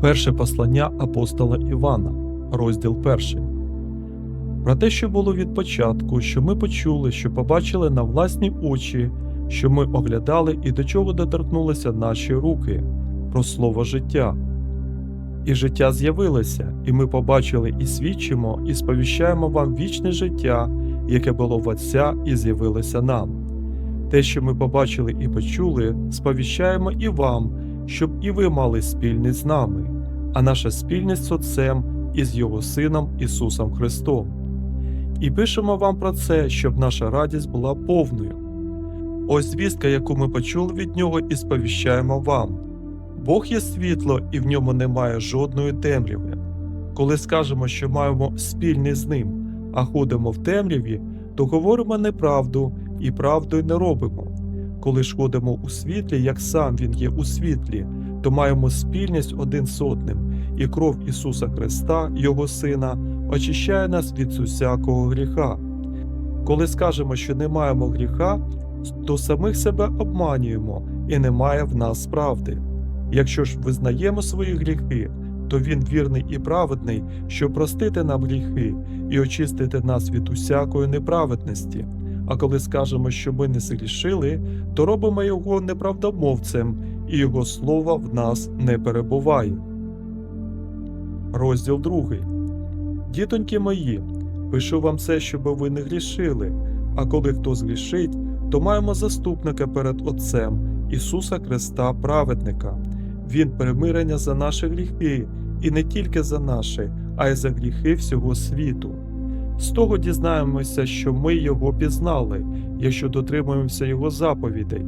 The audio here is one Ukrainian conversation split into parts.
Перше послання апостола Івана, розділ 1. Про те, що було від початку, що ми почули, що побачили на власні очі, що ми оглядали і до чого доторкнулися наші руки, про слово життя. І життя з'явилося, і ми побачили і свідчимо, і сповіщаємо вам вічне життя, яке було в Отця і з'явилося нам. Те, що ми побачили і почули, сповіщаємо і вам, щоб і ви мали спільність з нами, а наша спільність з Отцем і з Його Сином Ісусом Христом. І пишемо вам про це, щоб наша радість була повною. Ось звістка, яку ми почули від Нього, і сповіщаємо вам. Бог є світло, і в ньому немає жодної темряви. Коли скажемо, що маємо спільність з ним, а ходимо в темряві, то говоримо неправду і правдою не робимо. Коли ж ходимо у світлі, як сам Він є у світлі, то маємо спільність один з одним, і кров Ісуса Христа, Його Сина, очищає нас від усякого гріха. Коли скажемо, що не маємо гріха, то самих себе обманюємо і немає в нас правди. Якщо ж визнаємо свої гріхи, то Він вірний і праведний, щоб простити нам гріхи і очистити нас від усякої неправедності. А коли скажемо, що ми не згрішили, то робимо його неправдомовцем, і його слово в нас не перебуває. Розділ 2. Дітоньки мої, пишу вам це, щоб ви не грішили. А коли хто згрішить, то маємо заступника перед Отцем Ісуса Христа праведника. Він примирення за наші гріхи, і не тільки за наші, а й за гріхи всього світу. З того дізнаємося, що ми його пізнали, якщо дотримуємося його заповідей.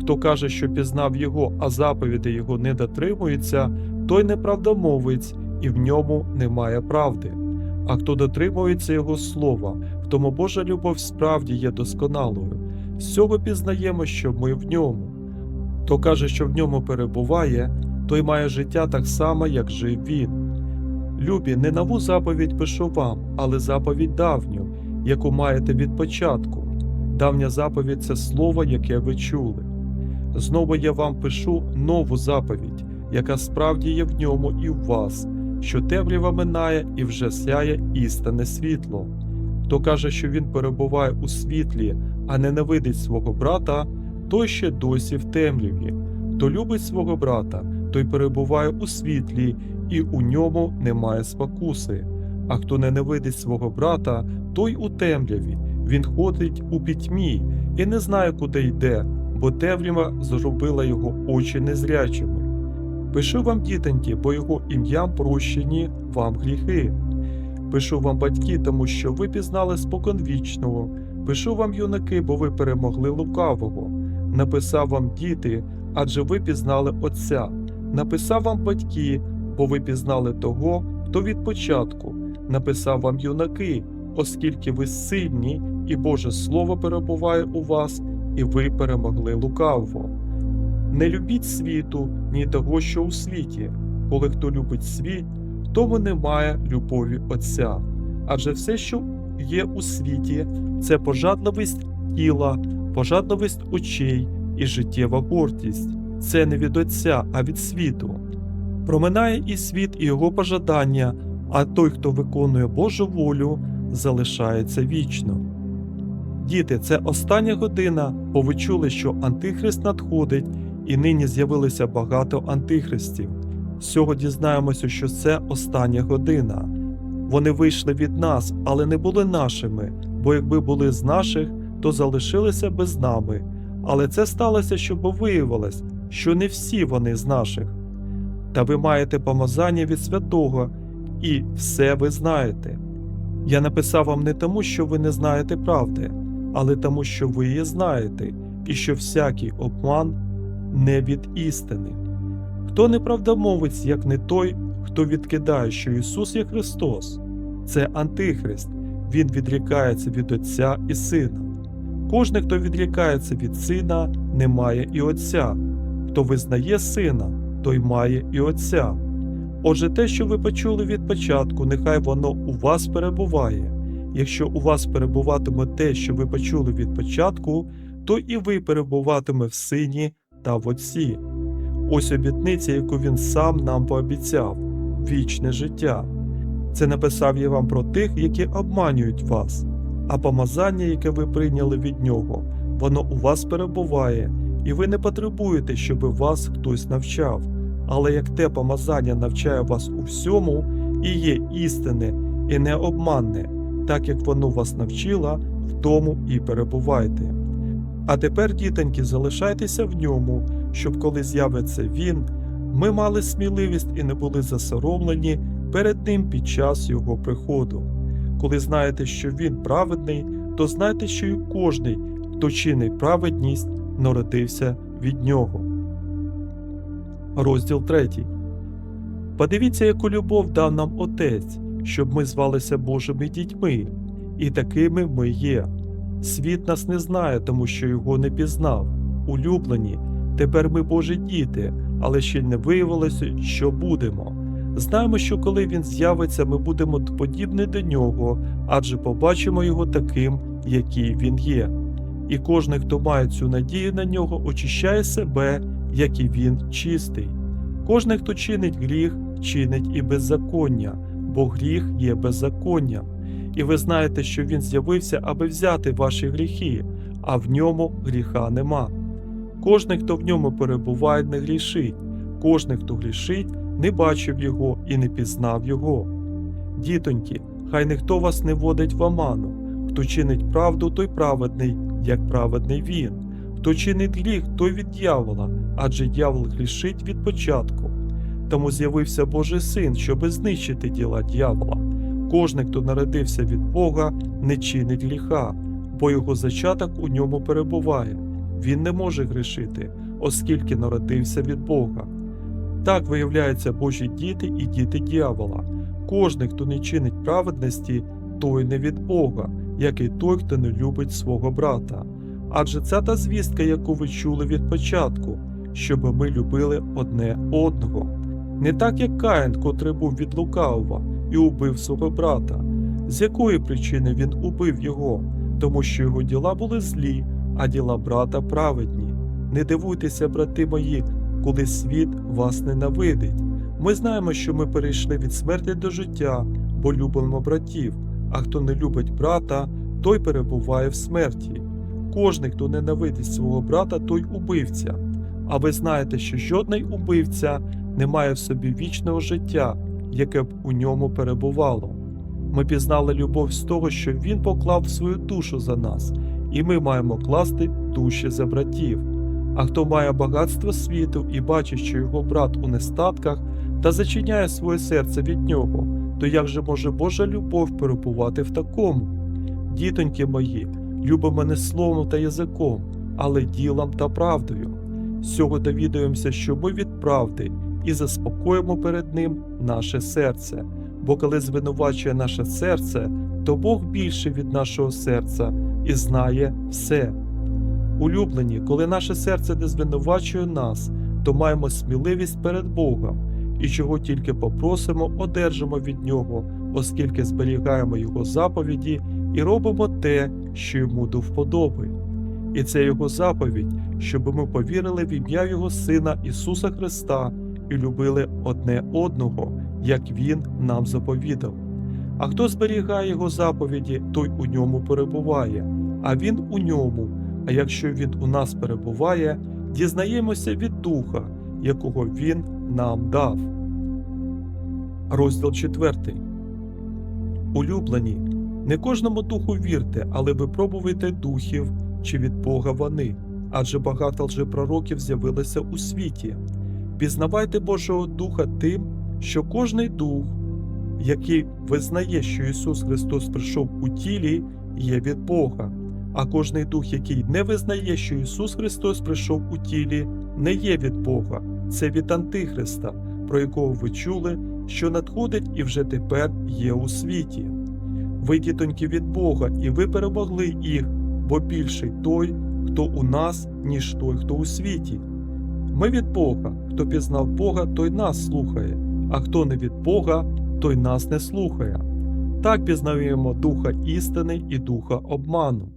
Хто каже, що пізнав його, а заповіді його не дотримується, той неправдомовець, і в ньому немає правди. А хто дотримується його слова, в тому Божа любов справді є досконалою. З цього пізнаємо, що ми в ньому. Хто каже, що в ньому перебуває, той має життя так само, як жив він. Любі, не нову заповідь пишу вам, але заповідь давню, яку маєте від початку. Давня заповідь це слово, яке ви чули. Знову я вам пишу нову заповідь, яка справді є в ньому і в вас, що темрява минає і вже сяє істинне світло. Хто каже, що він перебуває у світлі, а ненавидить свого брата, той ще досі в темряві. Хто любить свого брата, той перебуває у світлі, і у ньому немає спокуси. А хто ненавидить свого брата, той у темряві, він ходить у пітьмі і не знає, куди йде, бо темрява зробила його очі незрячими. Пишу вам, дітоньки, бо його ім'ям прощені вам гріхи. Пишу вам, батьки, тому що ви пізнали споконвічного. Пишу вам, юнаки, бо ви перемогли лукавого. Написав вам діти, адже ви пізнали Отця. Написав вам батьки, бо ви пізнали того, хто від початку. Написав вам юнаки, оскільки ви сильні, і Боже Слово перебуває у вас, і ви перемогли лукавого. Не любіть світу, ні того, що у світі. Коли хто любить світ, тому немає любові Отця. Адже все, що є у світі, це пожадливість тіла, пожадливість очей і життєва гордість. Це не від Отця, а від світу. Проминає і світ, і його пожадання, а той, хто виконує Божу волю, залишається вічно. Діти, це остання година, бо ви чули, що Антихрист надходить, і нині з'явилося багато антихристів. З цього дізнаємося, що це остання година. Вони вийшли від нас, але не були нашими, бо якби були з наших, то залишилися без нами. Але це сталося, щоб виявилось, що не всі вони з наших. Та ви маєте помазання від святого, і все ви знаєте. Я написав вам не тому, що ви не знаєте правди, але тому, що ви її знаєте, і що всякий обман не від істини. Хто неправдомовець, як не той, хто відкидає, що Ісус є Христос, це Антихрист, Він відрікається від Отця і Сина. Кожний, хто відрікається від Сина, не має і Отця, хто визнає Сина, той має і Отця. Отже, те, що ви почули від початку, нехай воно у вас перебуває. Якщо у вас перебуватиме те, що ви почули від початку, то і ви перебуватиме в Сині та в Отці. Ось обітниця, яку він сам нам пообіцяв вічне життя. Це написав я вам про тих, які обманюють вас, а помазання, яке ви прийняли від нього, воно у вас перебуває, і ви не потребуєте, щоби вас хтось навчав. Але як те помазання навчає вас у всьому, і є істинне, і не обманне, так як воно вас навчило, в тому і перебувайте. А тепер, дітоньки, залишайтеся в ньому, щоб коли з'явиться він, ми мали сміливість і не були засоромлені перед ним під час його приходу. Коли знаєте, що він праведний, то знайте, що і кожний, хто чинить праведність, народився від нього. Розділ 3. Подивіться, яку любов дав нам Отець, щоб ми звалися Божими дітьми, і такими ми є. Світ нас не знає, тому що його не пізнав. Улюблені, тепер ми Божі діти, але ще не виявилося, що будемо. Знаємо, що коли він з'явиться, ми будемо подібні до нього, адже побачимо його таким, який він є. І кожен, хто має цю надію на нього, очищає себе, як і він чистий. Кожен, хто чинить гріх, чинить і беззаконня, бо гріх є беззаконням. І ви знаєте, що він з'явився, аби взяти ваші гріхи, а в ньому гріха нема. Кожний, хто в ньому перебуває, не грішить, кожний, хто грішить, не бачив його і не пізнав його. Дітоньки, хай ніхто вас не водить в оману, хто чинить правду, той праведний, як праведний він, хто чинить гріх, той від дьявола, адже дьявол грішить від початку. Тому з'явився Божий син, щоби знищити діла дьявола. Кожний, хто народився від Бога, не чинить гріха, бо його зачаток у ньому перебуває. Він не може грішити, оскільки народився від Бога. Так виявляються Божі діти і діти дьявола. Кожний, хто не чинить праведності, той не від Бога, як і той, хто не любить свого брата. Адже це та звістка, яку ви чули від початку, щоб ми любили одне одного. Не так, як Каїн, котрий був від лукавого і убив свого брата. З якої причини він убив його? Тому що його діла були злі, а діла брата праведні. Не дивуйтеся, брати мої, коли світ вас ненавидить. Ми знаємо, що ми перейшли від смерті до життя, бо любимо братів, а хто не любить брата, той перебуває в смерті. Кожний, хто ненавидить свого брата, той убивця. А ви знаєте, що жодний убивця не має в собі вічного життя, яке б у ньому перебувало. Ми пізнали любов з того, що Він поклав свою душу за нас, і ми маємо класти душі за братів. А хто має багатство світу і бачить, що його брат у нестатках та зачиняє своє серце від нього, то як же може Божа любов перебувати в такому? Дітоньки мої, любимо не словом та язиком, але ділом та правдою. З цього довідуємося, що ми від правди і заспокоїмо перед Ним наше серце. Бо коли звинувачує наше серце, то Бог більше від нашого серця і знає все. Улюблені, коли наше серце не звинувачує нас, то маємо сміливість перед Богом, і чого тільки попросимо, одержимо від Нього, оскільки зберігаємо Його заповіді і робимо те, що йому до вподоби. І це Його заповідь, щоб ми повірили в ім'я Його Сина Ісуса Христа і любили одне одного, як Він нам заповідав. А хто зберігає Його заповіді, той у ньому перебуває, а Він у ньому. А якщо він у нас перебуває, дізнаємося від Духа, якого Він нам дав. Розділ 4. Улюблені. Не кожному духу вірте, але випробуйте духів, чи від Бога вони, адже багато лжепророків з'явилося у світі. Пізнавайте Божого Духа тим, що кожний дух, який визнає, що Ісус Христос прийшов у тілі, є від Бога. А кожний дух, який не визнає, що Ісус Христос прийшов у тілі, не є від Бога, це від Антихриста, про якого ви чули, що надходить і вже тепер є у світі. Ви, дітоньки, від Бога, і ви перемогли їх, бо більший той, хто у нас, ніж той, хто у світі. Ми від Бога, хто пізнав Бога, той нас слухає, а хто не від Бога, той нас не слухає. Так пізнаємо духа істини і духа обману.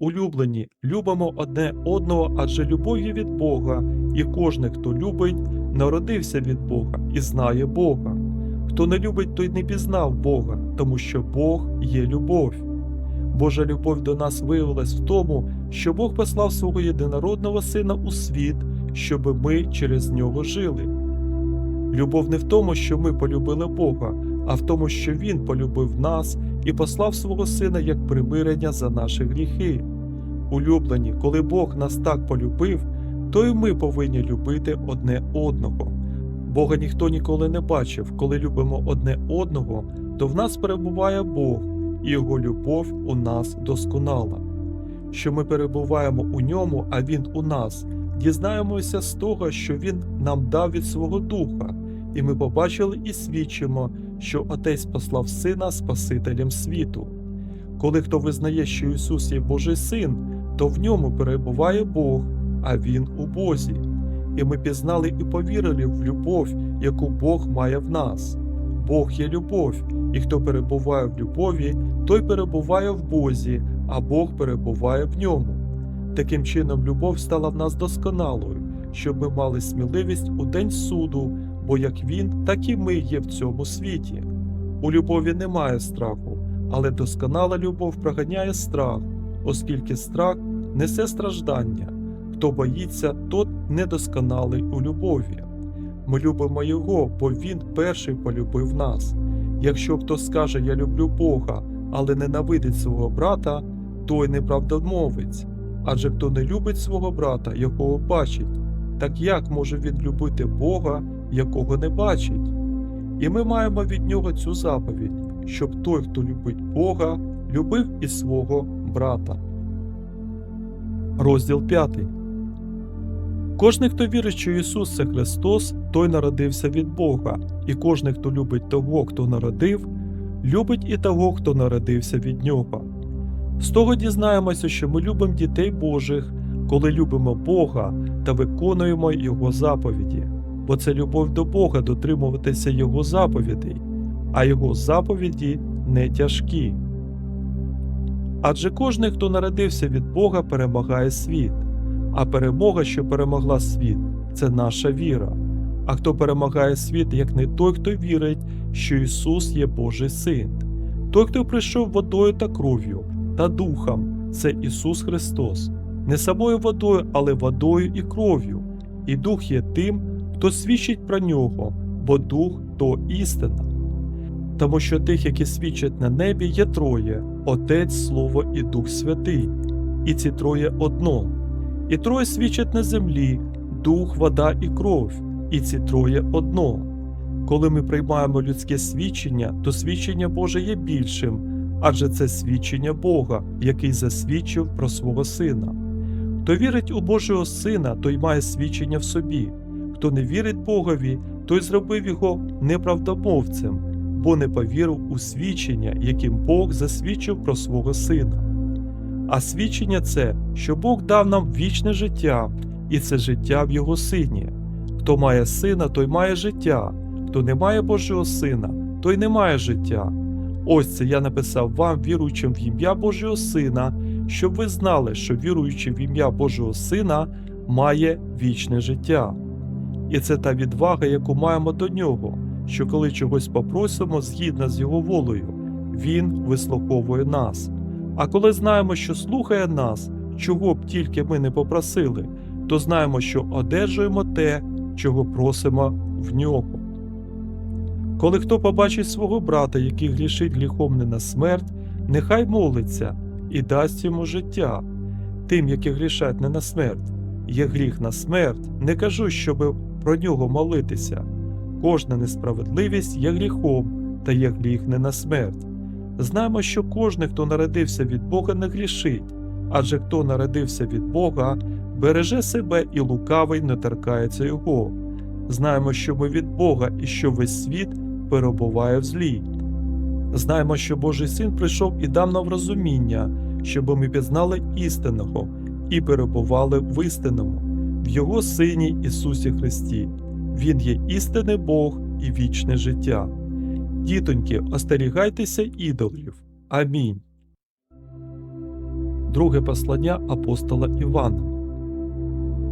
Улюблені, любимо одне одного, адже любов є від Бога, і кожен, хто любить, народився від Бога і знає Бога. Хто не любить, той не пізнав Бога, тому що Бог є любов. Божа любов до нас виявилась в тому, що Бог послав свого єдинородного Сина у світ, щоб ми через нього жили. Любов не в тому, що ми полюбили Бога, а в тому, що Він полюбив нас і послав свого Сина як примирення за наші гріхи. Улюблені, коли Бог нас так полюбив, то й ми повинні любити одне одного. Бога ніхто ніколи не бачив. Коли любимо одне одного, то в нас перебуває Бог, і Його любов у нас досконала. Що ми перебуваємо у ньому, а Він у нас, дізнаємося з того, що Він нам дав від свого Духа, і ми побачили і свідчимо, що Отець послав Сина Спасителем світу. Коли хто визнає, що Ісус є Божий Син, то в ньому перебуває Бог, а Він у Бозі. І ми пізнали і повірили в любов, яку Бог має в нас. Бог є любов, і хто перебуває в любові, той перебуває в Бозі, а Бог перебуває в ньому. Таким чином, любов стала в нас досконалою, щоб ми мали сміливість у день суду, бо як Він, так і ми є в цьому світі. У любові немає страху, але досконала любов проганяє страх, оскільки страх несе страждання. Хто боїться, тот недосконалий у любові. Ми любимо Його, бо Він перший полюбив нас. Якщо хто скаже Я люблю Бога, але ненавидить свого брата, той неправдомовець. Адже хто не любить свого брата, якого бачить, так як може він любити Бога, якого не бачить? І ми маємо від нього цю заповідь, щоб той, хто любить Бога, любив і свого брата. Розділ 5 Кожний, хто вірить, що Ісус це Христос, той народився від Бога, і кожний, хто любить того, хто народив, любить і того, хто народився від Нього. З того дізнаємося, що ми любимо дітей Божих, коли любимо Бога та виконуємо Його заповіді, бо це любов до Бога дотримуватися Його заповідей, а Його заповіді не тяжкі. Адже кожний, хто народився від Бога, перемагає світ, а перемога, що перемогла світ, це наша віра. А хто перемагає світ, як не той, хто вірить, що Ісус є Божий Син, той, хто прийшов водою та кров'ю та духом, це Ісус Христос, не самою водою, але водою і кров'ю, і Дух є тим, хто свідчить про нього, бо Дух то істина. Тому що тих, які свідчать на небі, є троє Отець, Слово і Дух Святий, і ці троє одно. І троє свідчать на землі дух, вода і кров, і ці троє одно. Коли ми приймаємо людське свідчення, то свідчення Боже є більшим, адже це свідчення Бога, який засвідчив про свого Сина. Хто вірить у Божого Сина, той має свідчення в собі. Хто не вірить Богові, той зробив його неправдомовцем, бо не повірив у свідчення, яким Бог засвідчив про свого Сина. А свідчення це, що Бог дав нам вічне життя, і це життя в Його Сині. Хто має сина, той має життя, хто не має Божого Сина, той не має життя. Ось це я написав вам, віруючим в ім'я Божого Сина, щоб ви знали, що віруючи в ім'я Божого Сина має вічне життя. І це та відвага, яку маємо до нього, що коли чогось попросимо згідно з його волею, Він вислуховує нас. А коли знаємо, що слухає нас, чого б тільки ми не попросили, то знаємо, що одержуємо те, чого просимо в нього. Коли хто побачить свого брата, який грішить гріхом не на смерть, нехай молиться і дасть йому життя. Тим, які грішать не на смерть, є гріх на смерть, не кажу, щоби про нього молитися. Кожна несправедливість є гріхом, та є гріх не на смерть. Знаємо, що кожен, хто народився від Бога, не грішить, адже хто народився від Бога, береже себе і лукавий не торкається його. Знаємо, що ми від Бога і що весь світ перебуває в злі. Знаємо, що Божий син прийшов і дав нам розуміння, щоб ми пізнали істинного і перебували в істинному, в Його Сині Ісусі Христі. Він є істинний Бог і вічне життя. Дітоньки, остерігайтеся ідолів. Амінь. Друге послання апостола Івана.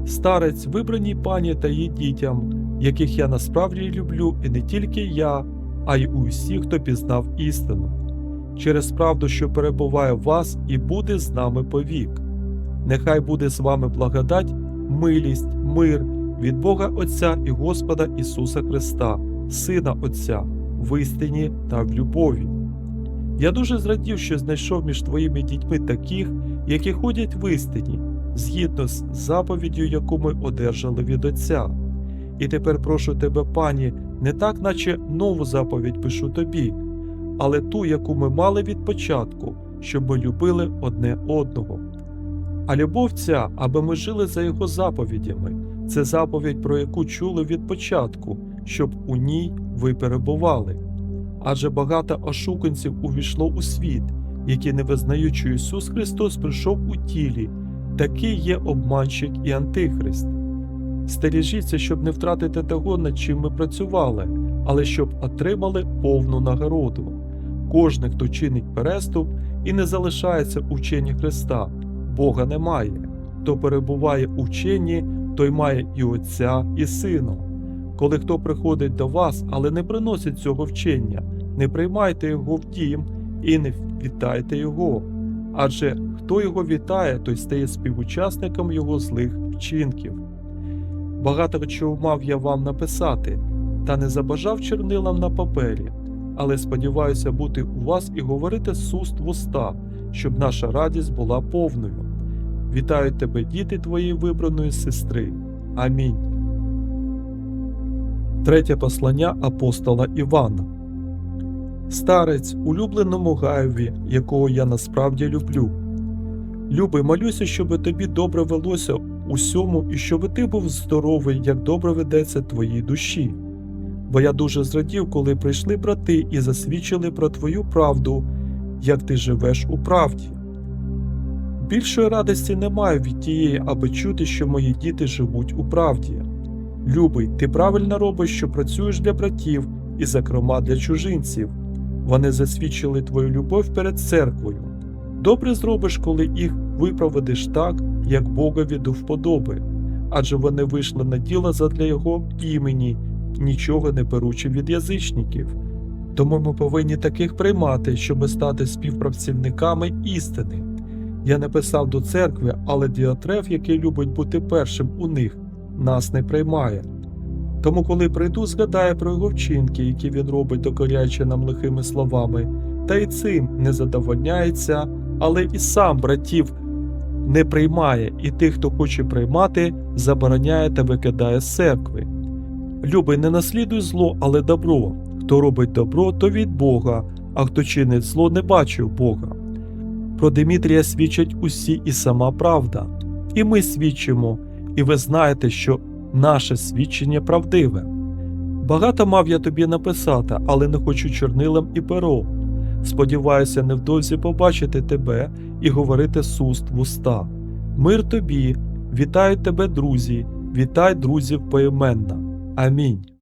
Старець, вибраній пані та її дітям, яких я насправді люблю, і не тільки я, а й усі, хто пізнав істину, через правду, що перебуває в вас і буде з нами повік. Нехай буде з вами благодать, милість, мир від Бога Отця і Господа Ісуса Христа, Сина Отця, в істині та в любові. Я дуже зрадів, що знайшов між твоїми дітьми таких, які ходять в істині, згідно з заповіддю, яку ми одержали від Отця. І тепер прошу тебе, пані, не так, наче нову заповідь пишу тобі, але ту, яку ми мали від початку, щоб ми любили одне одного. А любов ця, аби ми жили за його заповідями, це заповідь, про яку чули від початку, щоб у ній ви перебували. Адже багато ошуканців увійшло у світ, які не визнають, що Ісус Христос прийшов у тілі, такий є обманщик і антихрист. Стережіться, щоб не втратити того, над чим ми працювали, але щоб отримали повну нагороду. Кожен, хто чинить переступ і не залишається у вченні Христа, Бога немає. Хто перебуває у вченні, той має і Отця, і Сина. Коли хто приходить до вас, але не приносить цього вчення, не приймайте його в дім і не вітайте його. Адже хто його вітає, той стає співучасником його злих вчинків. Багато чого мав я вам написати, та не забажав чернилам на папері, але сподіваюся бути у вас і говорити з уст в уста, щоб наша радість була повною. Вітаю тебе, діти твоєї вибраної сестри. Амінь. Третє послання апостола Івана. Старець, улюбленому Гаєві, якого я насправді люблю. Любий, молюся, щоб тобі добре велося усьому і щоб ти був здоровий, як добре ведеться твоїй душі. Бо я дуже зрадів, коли прийшли брати і засвідчили про твою правду, як ти живеш у правді. Більшої радості немає від тієї, аби чути, що мої діти живуть у правді. Любий, ти правильно робиш, що працюєш для братів і, зокрема, для чужинців. Вони засвідчили твою любов перед церквою. Добре зробиш, коли їх випроводиш так, як Богові до вподоби, адже вони вийшли на діло задля його імені, нічого не беручи від язичників. Тому ми повинні таких приймати, щоб стати співпрацівниками істини. Я не писав до церкви, але Діатреф, який любить бути першим у них, нас не приймає. Тому, коли прийду, згадаю про його вчинки, які він робить, докоряючи нам лихими словами, та й цим не задовольняється, але і сам братів не приймає, і тих, хто хоче приймати, забороняє та викидає з церкви. Любий, не наслідуй зло, але добро. Хто робить добро, то від Бога, а хто чинить зло, не бачив Бога. Про Димітрія свідчать усі і сама правда. І ми свідчимо, і ви знаєте, що наше свідчення правдиве. Багато мав я тобі написати, але не хочу чорнилом і пером. Сподіваюся, невдовзі побачити тебе і говорити з уст в уста. Мир тобі, вітаю тебе, друзі, вітай друзів поіменно. Амінь.